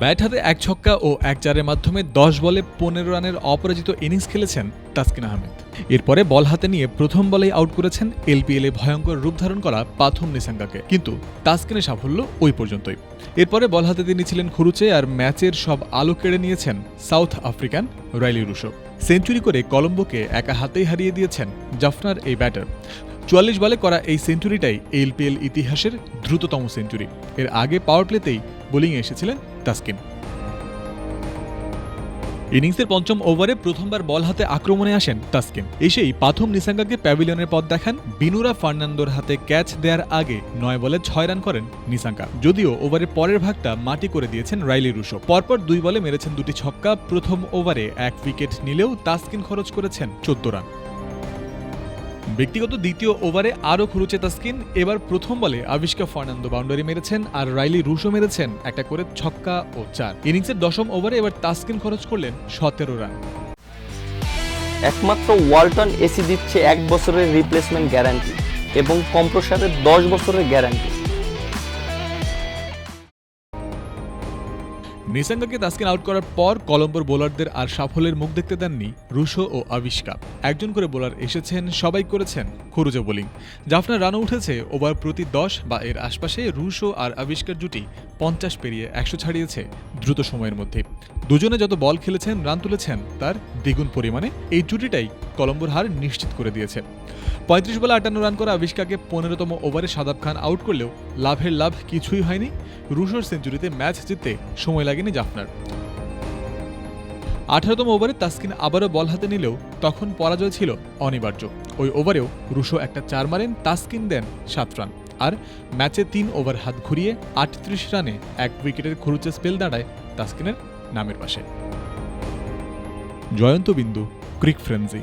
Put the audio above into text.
Bat হাতে এক ছক্কা ও এক চারের মাধ্যমে দশ বলে পনেরো রানের অপরাজিত ইনিংস খেলেছেন তাসকিন আহমেদ। এরপরে বল হাতে নিয়ে প্রথম বলেই আউট করেছেন এলপিএল ভয়ঙ্কর রূপ ধারণ করা পাথম নিসাঙ্গাকে। কিন্তু তাসকিনের সাফল্য ওই পর্যন্তই। এরপরে বল হাতে তিনি ছিলেন খুরুচে আর ম্যাচের সব আলো কেড়ে নিয়েছেন South African Rilee Rossouw. Century করে কলম্বোকে একা হাতেই হারিয়ে দিয়েছেন জাফনার এই ব্যাটার। চুয়াল্লিশ বলে করা এই সেঞ্চুরিটাই এলপিএল ইতিহাসের দ্রুততম সেঞ্চুরি। এর আগে পাওয়ার প্লেতেই বোলিংয়ে এসেছিলেন তাসকিন ইনিংসের পঞ্চম ওভারে প্রথমবার বল হাতে আক্রমণে আসেন তাসকিন এসেই পাথম নিসাঙ্গাকে প্যাভিলিয়নের পথ দেখান। বিনুরা ফার্নান্দোর হাতে ক্যাচ দেওয়ার আগে নয় বলে ছয় রান করেন নিসাঙ্গা। যদিও ওভারের পরের ভাগটা মাটি করে দিয়েছেন রাইলি রুশো। পরপর দুই বলে মেরেছেন দুটি ছক্কা। প্রথম ওভারে এক উইকেট নিলেও তাসকিন খরচ করেছেন চোদ্দ রান। ব্যক্তিগত দ্বিতীয় ওভারে আরও খুরুচে তাস্কিন, এবার প্রথম বলে আবিষ্কা ফার্নান্দো বাউন্ডারি মেরেছেন আর রাইলি রুশো মেরেছেন একটা করে ছক্কা ও চার। ইনিংসের দশম ওভারে এবার তাস্কিন খরচ করলেন সতেরো রান। একমাত্র ওয়ালটন এসি দিচ্ছে এক বছরের রিপ্লেসমেন্ট গ্যারান্টি এবং কম্প্রসারের দশ বছরের গ্যারান্টি নিসাঙ্গাকে তাস্কিন আউট করার পর কলম্বোর বোলারদের আর সাফল্যের মুখ দেখতে দেননি রুশো ও আবিষ্কা। একজন করে বোলার এসেছেন, সবাই করেছেন খুরুজে বোলিং। জাফনার রানও উঠেছে, ওভার প্রতি দশ বা এর আশপাশে রুশো আর আবিষ্কার জুটি পঞ্চাশ পেরিয়ে একশো ছাড়িয়েছে দ্রুত সময়ের মধ্যে। দুজনে যত বল খেলেছেন, রান তুলেছেন, তার দ্বিগুণ পরিমাণে। এই জুটিটাই কলম্বোর হার নিশ্চিত করে দিয়েছে। পঁয়ত্রিশ বলে আটান্ন রান করা আবিষ্কাকে পনেরোতম ওভারে সাদাব খান আউট করলেও লাভের লাভ কিছুই হয়নি। রুশোর সেঞ্চুরিতে ম্যাচ জিততে সময় লাগেনি জাফনার। আঠারোতম ওভারে তাস্কিন আবারও বল হাতে নিলেও তখন পরাজয় ছিল অনিবার্য। ওই ওভারেও রুশো একটা চার মারেন, তাস্কিন দেন সাত রান। আর ম্যাচে তিন ওভার হাত ঘুরিয়ে আটত্রিশ রানে এক উইকেটের খরুচে স্পেল দাঁড়ায় তাস্কিনের নামের পাশে। জয়ন্ত বিন্দু, ক্রিক ফ্রেন্সি।